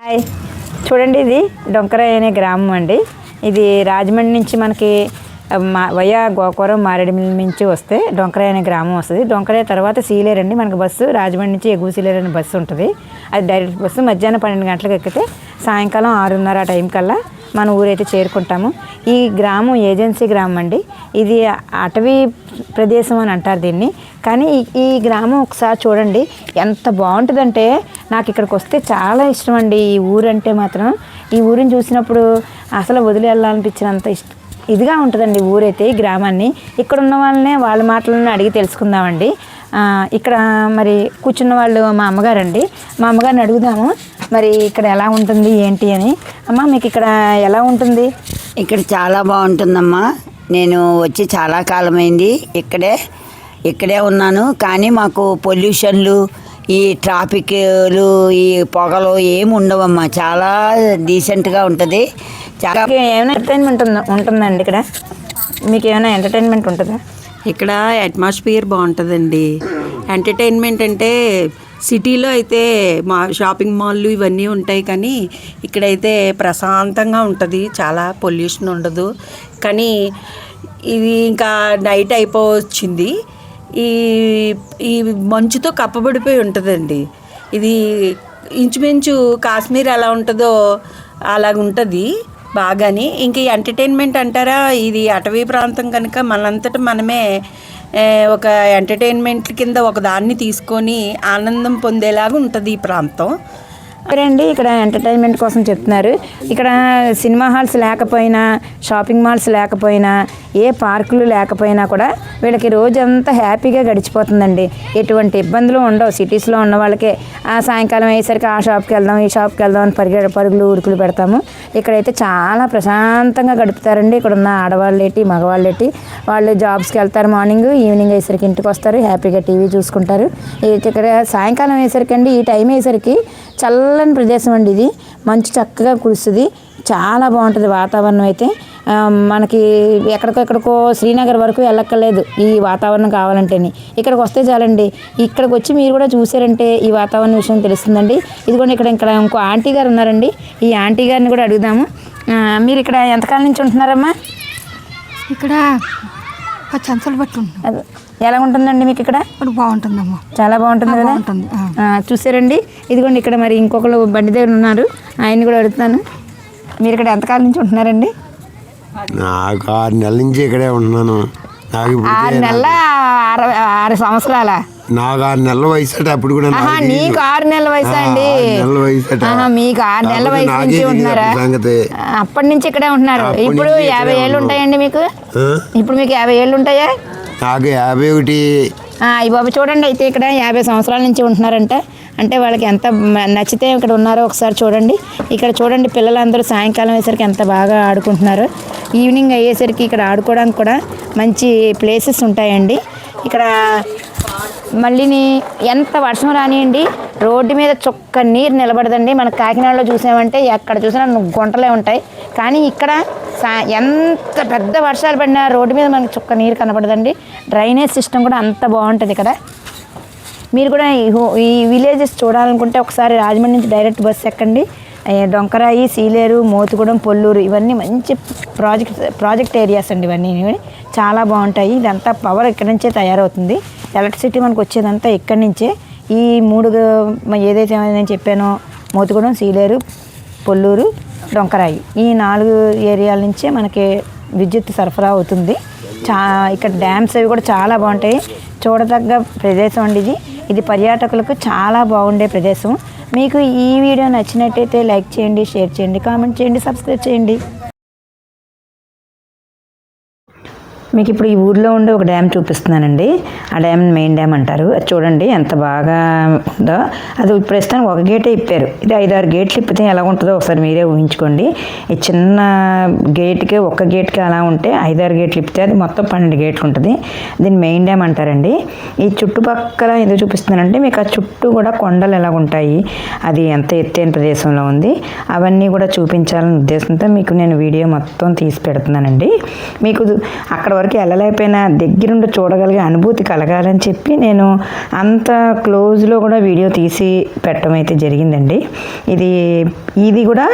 Hi. చూడండి ఇది డొంకరాయ్ అనే గ్రామం అండి. ఇది రాజమండ్రి నుంచి మనకి మా వయా గోకవరం మారేడుమిల్లి నుంచి వస్తే డొంకరాయ్ అనే గ్రామం వస్తుంది. డొంకరాయ్ తర్వాత సీలేరు అండి. మనకి బస్సు రాజమండ్రి నుంచి ఎగువ సీలేరు అనే బస్సు ఉంటుంది. అది డైరెక్ట్ బస్సు మధ్యాహ్నం పన్నెండు గంటలకు ఎక్కితే సాయంకాలం ఆరున్నర ఆ టైం కల్లా మన ఊరైతే చేరుకుంటాము. ఈ గ్రామం ఏజెన్సీ గ్రామం అండి. ఇది అటవీ ప్రదేశం అని అంటారు దీన్ని. కానీ ఈ- గ్రామం ఒకసారి చూడండి. ఎంత బాగుంటుందంటే నాకు ఇక్కడికి వస్తే చాలా ఇష్టం అండి. ఈ ఊరంటే మాత్రం. ఈ ఊరిని చూసినప్పుడు అసలు వదిలి వెళ్ళాలనిపించినంత ఇష్టం ఇదిగా ఉంటుందండి ఊరైతే ఈ గ్రామాన్ని. ఇక్కడ ఉన్న వాళ్ళనే వాళ్ళ మాటలను అడిగి తెలుసుకుందామండి. ఇక్కడ మరి కూర్చున్న వాళ్ళు మా అమ్మగారండి. మా అమ్మగారిని అడుగుదాము. మరి ఇక్కడ ఎలా ఉంటుంది ఏంటి అని. అమ్మ మీకు ఇక్కడ ఎలా ఉంటుంది? ఇక్కడ చాలా బాగుంటుందమ్మా. నేను వచ్చి చాలా కాలమైంది. ఇక్కడే ఇక్కడే ఉన్నాను. కానీ మాకు పొల్యూషన్లు ఈ ట్రాఫిక్లు ఈ పొగలు ఏమి ఉండవమ్మా. చాలా డీసెంట్గా ఉంటుంది. చాలా ఏమైనా ఎంటర్టైన్మెంట్ ఉందా ఉంటుందండి ఇక్కడ? మీకు ఏమైనా ఎంటర్టైన్మెంట్ ఉంటుందా? ఇక్కడ అట్మాస్ఫియర్ బాగుంటుందండి. ఎంటర్టైన్మెంట్ అంటే సిటీలో అయితే మా షాపింగ్ మాల్లు ఇవన్నీ ఉంటాయి కానీ ఇక్కడైతే ప్రశాంతంగా ఉంటుంది. చాలా పొల్యూషన్ ఉండదు. కానీ ఇది ఇంకా నైట్ అయిపోవచ్చింది. ఈ ఈ మంచుతో కప్పబడిపోయి ఉంటుందండి. ఇది ఇంచుమించు కాశ్మీర్ ఎలా ఉంటుందో అలాగ ఉంటుంది బాగాని. ఇంక ఈ ఎంటర్టైన్మెంట్ అంటారా? ఇది అటవీ ప్రాంతం కనుక మనంతట మనమే ఒక ఎంటర్టైన్మెంట్ కింద ఒక దాన్ని తీసుకొని ఆనందం పొందేలాగా ఉంటుంది ఈ ప్రాంతం. అండి ఇక్కడ ఎంటర్టైన్మెంట్ కోసం చెప్తున్నారు. ఇక్కడ సినిమా హాల్స్ లేకపోయినా షాపింగ్ మాల్స్ లేకపోయినా ఏ పార్కులు లేకపోయినా కూడా వీళ్ళకి రోజంతా హ్యాపీగా గడిచిపోతుందండి. ఎటువంటి ఇబ్బందులు ఉండవు. సిటీస్లో ఉన్న వాళ్ళకే ఆ సాయంకాలం అయ్యేసరికి ఆ షాప్కి వెళ్దాం ఈ షాప్కి వెళ్దాం అని పరిగె పరుగులు ఉరుకులు పెడతాము. ఇక్కడైతే చాలా ప్రశాంతంగా గడుపుతారండి. ఇక్కడ ఉన్న ఆడవాళ్ళు ఏంటి మగవాళ్ళు ఏంటి వాళ్ళు జాబ్స్కి వెళ్తారు మార్నింగ్ ఈవినింగ్ అయ్యేసరికి ఇంటికి వస్తారు. హ్యాపీగా టీవీ చూసుకుంటారు. ఇక్కడ సాయంకాలం అయ్యేసరికి అండి ఈ టైం అయ్యేసరికి చల్లని ప్రదేశం అండి ఇది. మంచు చక్కగా కురుస్తుంది. చాలా బాగుంటుంది వాతావరణం అయితే. మనకి ఎక్కడికెక్కడికో శ్రీనగర్ వరకు వెళ్ళక్కర్లేదు ఈ వాతావరణం కావాలంటేని. ఇక్కడికి వస్తే చాలండి. ఇక్కడికి వచ్చి మీరు కూడా చూసారంటే ఈ వాతావరణం విషయం తెలుస్తుందండి. ఇదిగోండి ఇక్కడ ఇక్కడ ఇంకో ఆంటీ గారు ఉన్నారండి. ఈ ఆంటీ గారిని కూడా అడుగుదాము. మీరు ఇక్కడ ఎంతకాలం నుంచి ఉంటున్నారమ్మా? ఇక్కడ సంవత్సరాలు బట్టి ఎలా ఉంటుందండి మీకు ఇక్కడ? బాగుంటుందమ్మా. చాలా బాగుంటుంది కదా? చూసారండి ఇదిగోండి ఇక్కడ మరి ఇంకొకరు బండి దగ్గర ఉన్నారు. ఆయన్ని కూడా అడుగుతాను. మీరు ఇక్కడ ఎంతకాలం నుంచి ఉంటున్నారండి? నాకు ఆరు నెలల నుంచి ఇక్కడే ఉంటున్నాను. నాకు ఇప్పుడు ఆరు నెలల? ఆరు ఆరు సంవత్సరాల? నాకు ఆరు నెలల వయసు అట అప్పుడు కూడా ఆహా నాకు ఆరు నెలల వయసు ఆ, అండి? ఆరు నెలల వయసు అట. ఆహా, మీకు ఆరు నెలల కాకపోతే వయసు నాకే నుంచి ఉంటున్నారా? అప్పుడు సంగతి. ఆ, అప్పటి నుంచి ఇక్కడే ఉంటున్నారు. అప్పటి ఇప్పుడు నుంచి యాభై ఏళ్ళు ఉన్నాం. ఉంటాయండి మీకు? ఆ? ఇప్పుడు మీకు యాభై ఏళ్ళు ఉంటాయా? నాకు యాభై ఒకటి. ఆ, ఈ బాబు చూడండి అయితే ఇక్కడ యాభై సంవత్సరాల నుంచి ఉంటున్నారంట. అంటే వాళ్ళకి ఎంత నచ్చితే ఇక్కడ ఉన్నారో ఒకసారి చూడండి. ఇక్కడ చూడండి పిల్లలందరూ సాయంకాలం అయ్యేసరికి ఎంత బాగా ఆడుకుంటున్నారు. ఈవినింగ్ అయ్యేసరికి ఇక్కడ ఆడుకోవడానికి కూడా మంచి ప్లేసెస్ ఉంటాయండి. ఇక్కడ మళ్ళీని ఎంత వర్షం రానియండి. రోడ్డు మీద చుక్క నీరు నిలబడదండి. మన కాకినాడలో చూసామంటే ఎక్కడ చూసినా గుంటలే ఉంటాయి. కానీ ఇక్కడ సా ఎంత పెద్ద వర్షాలు పడినా రోడ్డు మీద మనకి చుక్క నీరు కనబడదండి. డ్రైనేజ్ సిస్టమ్ కూడా అంత బాగుంటుంది ఇక్కడ. మీరు కూడా ఈ హో- ఈ విలేజెస్ చూడాలనుకుంటే ఒకసారి రాజమండ్రి నుంచి డైరెక్ట్ బస్ ఎక్కండి. డొంకరాయి సీలేరు మోతుగూడెం పొల్లూరు ఇవన్నీ మంచి ప్రాజెక్ట్ ప్రాజెక్ట్ ఏరియాస్ అండి ఇవన్నీ. చాలా బాగుంటాయి. ఇదంతా పవర్ ఇక్కడి నుంచే తయారవుతుంది. ఎలక్ట్రిసిటీ మనకు వచ్చేదంతా ఇక్కడి నుంచే. ఈ మూడు ఏదైతే నేను చెప్పానో మోతుగూడెం సీలేరు పొల్లూరు డొంకరాయి ఈ నాలుగు ఏరియాల నుంచే మనకి విద్యుత్ సరఫరా అవుతుంది. చా ఇక్కడ డ్యామ్స్ అవి కూడా చాలా బాగుంటాయి. చూడదగ్గ ప్రదేశం అండి ఇది. ఇది పర్యాటకులకు చాలా బాగుండే ప్రదేశం. మీకు ఈ వీడియో నచ్చినట్టయితే లైక్ చేయండి షేర్ చేయండి కామెంట్ చేయండి సబ్స్క్రైబ్ చేయండి. మీకు ఇప్పుడు ఈ ఊర్లో ఉండే ఒక డ్యామ్ చూపిస్తున్నానండి. ఆ డ్యామ్ మెయిన్ డ్యామ్ అంటారు. అది చూడండి ఎంత బాగా ఉందో. అది ప్రస్తుతానికి ఒక గేటే ఇప్పారు. ఇది ఐదారు గేట్లు ఇప్పితే ఎలా ఉంటుందో ఒకసారి మీరే ఊహించుకోండి. ఈ చిన్న గేట్కి ఒక్క గేట్కి అలా ఉంటే ఐదారు గేట్లు ఇప్పితే అది మొత్తం పన్నెండు గేట్లు ఉంటుంది. దీన్ని మెయిన్ డ్యామ్ అంటారండి. ఈ చుట్టుపక్కల ఎందుకు చూపిస్తున్నానంటే మీకు ఆ చుట్టూ కూడా కొండలు ఎలా ఉంటాయి. అది ఎంత ఎత్తైన ప్రదేశంలో ఉంది. అవన్నీ కూడా చూపించాలనే ఉద్దేశంతో మీకు నేను వీడియో మొత్తం తీసి పెడుతున్నానండి. మీకు అక్కడ వరకు వరకు వెళ్ళలేకపోయినా దగ్గరుండి చూడగలిగే అనుభూతి కలగాలని చెప్పి నేను అంత క్లోజ్లో కూడా వీడియో తీసి పెట్టడం అయితే జరిగిందండి. ఇది ఇది కూడా